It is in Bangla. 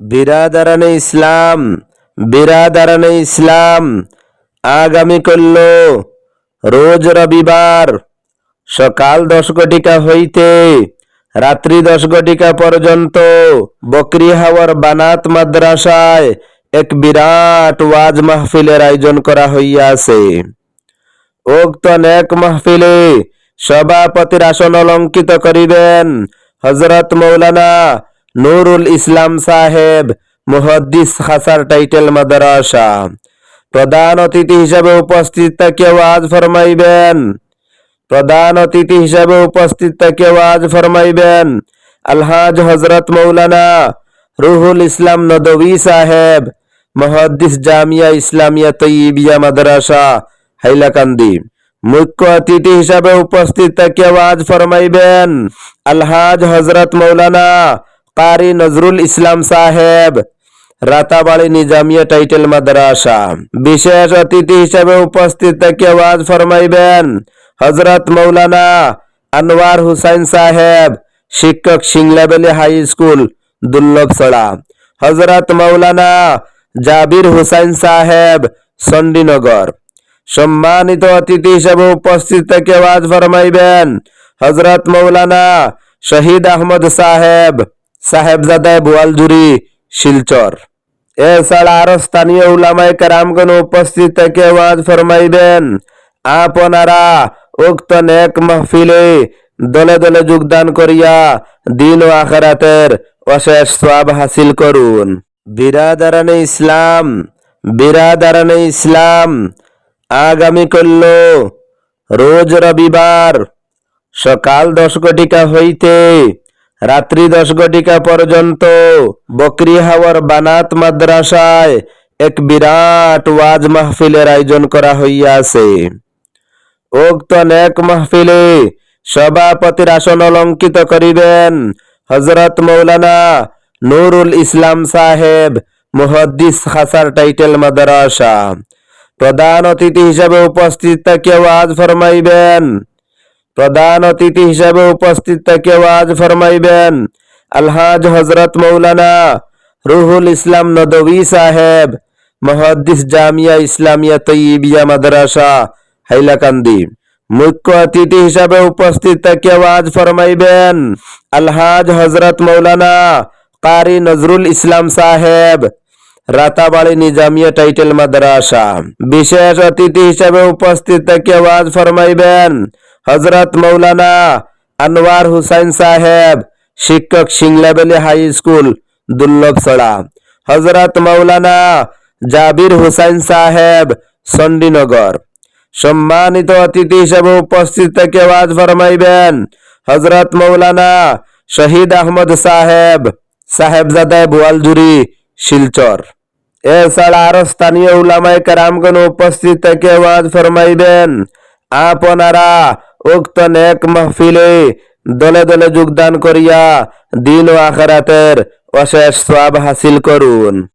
বিরাদারানে ইসলাম বিরাদারানে ইসলাম, আগামী করল। রোজ রবিবার সকাল দশ ঘটিকা হইতে রাত্রি দশ ঘটিকা পর্যন্ত বকরি হাওয়ার বানাত মাদ্রাসায় এক বিরাট ওয়াজ মাহফিলের আয়োজন করা হইয়াছে। উক্ত নেক মাহফিলে সভাপতির আসন অলঙ্কিত করিবেন হজরত মৌলানা নুরুল ইসলাম সাহেব মুহদ্দিস খাসার টাইটেল মাদ্রাসা প্রধান অতিথি হিসাবে উপস্থিত থেকে ওয়াজ ফরমাইবেন প্রধান অতিথি হিসাবে উপস্থিত থেকে ওয়াজ ফরমাইবেন আলহাজ হজরত মৌলানা রুহুল ইসলাম নদভী সাহেব মহাদ্দিস জামিয়া ইসলামিয়া তৈবিয়া মাদ্রাসা হাইলাকান্দি মুখ্য অতিথি হিসাবে উপস্থিত থেকে ওয়াজ ফরমাইবেন আলহাজ হজরত মৌলানা কারি নজরুল ইসলাম সাহেব, রাতাবাড়ি নিজামিয়া টাইটেল মাদ্রাসা। বিশেষ অতিথি হিসাবে উপস্থিত থেকে ওয়াজ ফরমাইবেন হজরত মৌলানা আনোয়ার হুসাইন সাহেব, শিক্ষক সিংলাবেলি হাই স্কুল দুর্লভছড়া হজরত মৌলানা জাবির হুসাইন সাহেব, চণ্ডীনগর। সম্মানিত অতিথি হিসেবে উপস্থিত থেকে ওয়াজ ফরমাইবেন হজরত মৌলানা শহীদ আহমদ সাহেব সাহেবজাদায় বোয়ালজুরি শিলচর। এছাড়া আরও স্থানীয় উলামায় কেরামগণ উপস্থিত থেকে ওয়াজ ফরমাইবেন। আপনারা উক্ত নেক মাহফিলে দলে দলে যোগদান করিয়া দিন ও আখেরাতের অশেষ সওয়াব হাসিল করুন। বিরাদারানে ইসলাম বিরাদারানে ইসলাম, আগামী করল রোজ রবিবার, সকাল দশ ঘটিকা হইতে রাত্রি দশ ঘটিকা পর্যন্ত বকরি হাওয়ার বানাত মাদ্রাসায় এক বিরাট ওয়াজ মাহফিলের আয়োজন করা হইয়াছে। উক্ত নেক মাহফিলে সভাপতির আসন অলঙ্কিত করিবেন হজরত মৌলানা নুরুল ইসলাম সাহেব, মুহদ্দিস খাসার টাইটেল মাদ্রাসা। প্রধান অতিথি হিসাবে উপস্থিত থেকে ওয়াজ ফরমাইবেন। প্রধান অতিথি হিসাবে উপস্থিত থেকে ওয়াজ ফরমাইবেন আলহাজ হজরত মৌলানা রুহুল ইসলাম নদভী সাহেব মহাদ্দিস জামিয়া ইসলামিয়া তৈবিয়া মাদ্রাসা, হাইলাকান্দি। মুখ্য অতিথি হিসাবে উপস্থিত থেকে ওয়াজ ফরমাইবেন আলহাজ হজরত মৌলানা কারি নজরুল ইসলাম সাহেব, রাতাবাড়ি নিজামিয়া টাইটেল মাদ্রাসা। বিশেষ অতিথি হিসাবে উপস্থিত থেকে ওয়াজ ফরমাইবেন হজরত মৌলানা আনোয়ার হুসাইন সাহেব, শিক্ষক সিংলাবেলি হাই স্কুল দুর্লভছড়া হজরত মৌলানা জাবির হুসাইন সাহেব, চণ্ডীনগর। সম্মানিত অতিথি হিসেবে উপস্থিত থেকে ওয়াজ ফরমাইবেন হজরত মৌলানা শহীদ আহমদ সাহেব সাহেবজাদায় বোয়ালজুরি শিলচর। এছাড়া আরও স্থানীয় উলামায় কেরামগণ উপস্থিত থেকে ওয়াজ ফরমাইবেন আপনারা উক্ত নেক মাহফিলে দলে দলে যোগদান করিয়া দিন ও আখারাতের অশেষ সওয়াব হাসিল করুন।